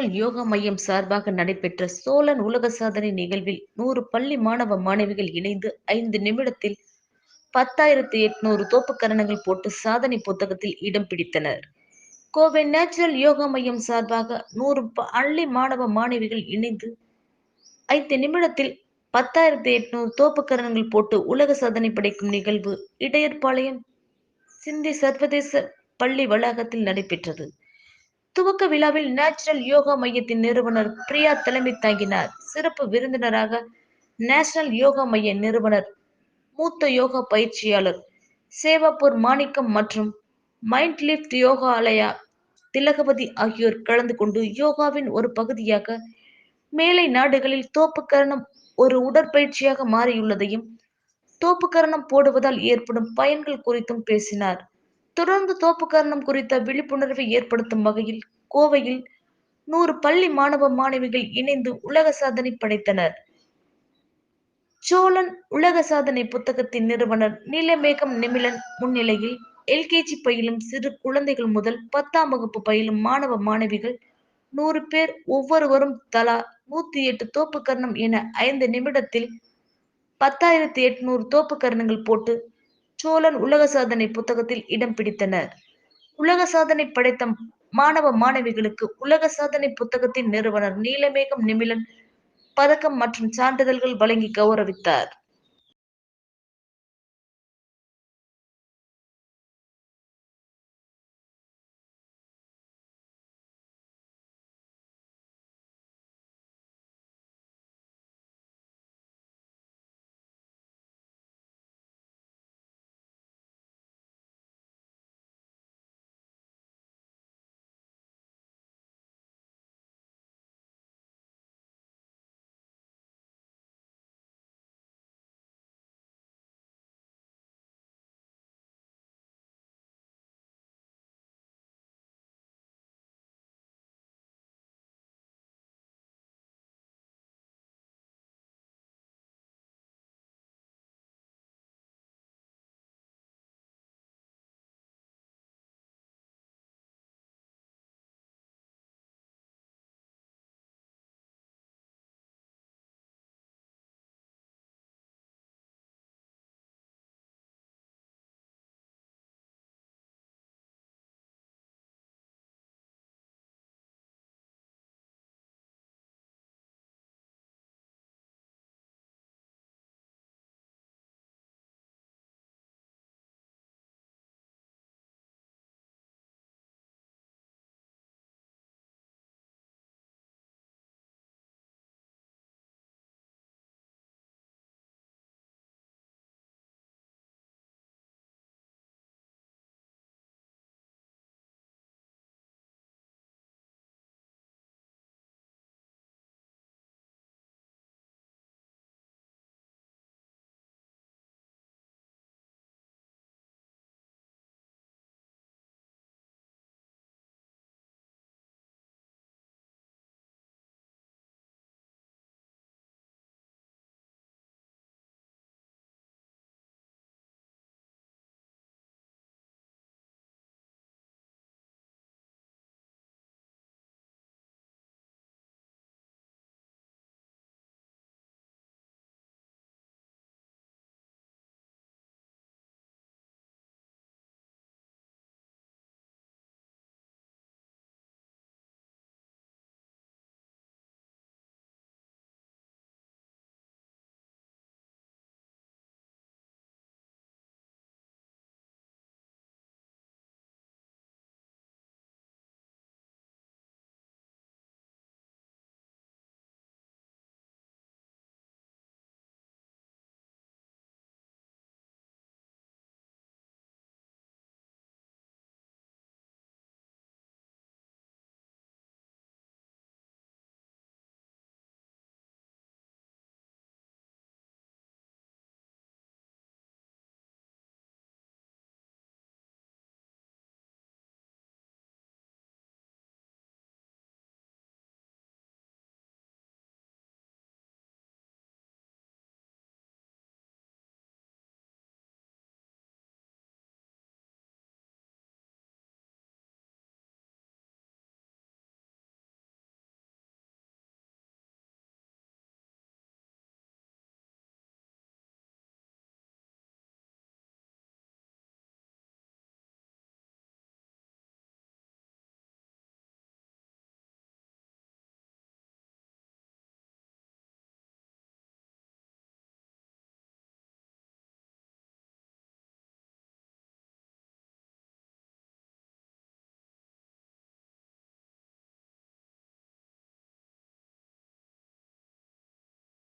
Central yoga மையம் சார்பாக நடைபெற்ற சோழன் உலக சாதனை நிகழ்வில் நூறு பள்ளி மாணவ மாணவிகள் இணைந்து ஐந்து நிமிடத்தில் பத்தாயிரத்து எட்நூறு தோப்புக்கரணங்கள் போட்டு சாதனை புத்தகத்தில் இடம் பிடித்தனர். கோவை நேச்சுரல் யோகா மையம் சார்பாக நூறு பள்ளி மாணவ மாணவிகள் இணைந்து ஐந்து நிமிடத்தில் பத்தாயிரத்து எட்நூறு தோப்புக்கரணங்கள் போட்டு உலக சாதனை படைக்கும் நிகழ்வு இடையர்பாளையம் சிந்தி சர்வதேச பள்ளி வளாகத்தில் நடைபெற்றது. துவக்க விழாவில் நேச்சுரல் யோகா மையத்தின் நிறுவனர் பிரியா தலைமை தாங்கினார். சிறப்பு விருந்தினராக நேஷனல் யோகா மைய நிறுவனர் மூத்த யோகா பயிற்சியாளர் சேவாப்பூர் மாணிக்கம் மற்றும் மைண்ட் லிஃப்ட் யோகா ஆலயா திலகபதி ஆகியோர் கலந்து கொண்டு யோகாவின் ஒரு பகுதியாக மேலை நாடுகளில் தோப்புக்கரணம் ஒரு உடற்பயிற்சியாக மாறியுள்ளதையும் தோப்புக்கரணம் போடுவதால் ஏற்படும் பயன்கள் குறித்தும் பேசினார். தொடர்ந்து தோப்புக்கரணம் குறித்த விழிப்புணர்வை ஏற்படுத்தும் வகையில் கோவையில் நூறு பள்ளி மாணவ மாணவிகள் இணைந்து உலக சாதனை படைத்தனர். சோழன் உலக சாதனை புத்தகத்தின் நிறுவனர் நீலமேகம் நிமிலன் முன்னிலையில் எல்கேஜி பயிலும் சிறு குழந்தைகள் முதல் பத்தாம் வகுப்பு பயிலும் மாணவ மாணவிகள் நூறு பேர் ஒவ்வொருவரும் தலா நூத்தி எட்டு தோப்புக்கரணம் என ஐந்து நிமிடத்தில் பத்தாயிரத்தி எட்நூறு தோப்புக்கரணங்கள் போட்டு சோழன் உலக சாதனை புத்தகத்தில் இடம் பிடித்தனர் உலக சாதனை படைத்த மாணவ மாணவிகளுக்கு உலக சாதனை புத்தகத்தின் நிறுவனர் நீலமேகம் நிமிலன் பதக்கம் மற்றும் சான்றிதழ்கள் வழங்கி கௌரவித்தார்.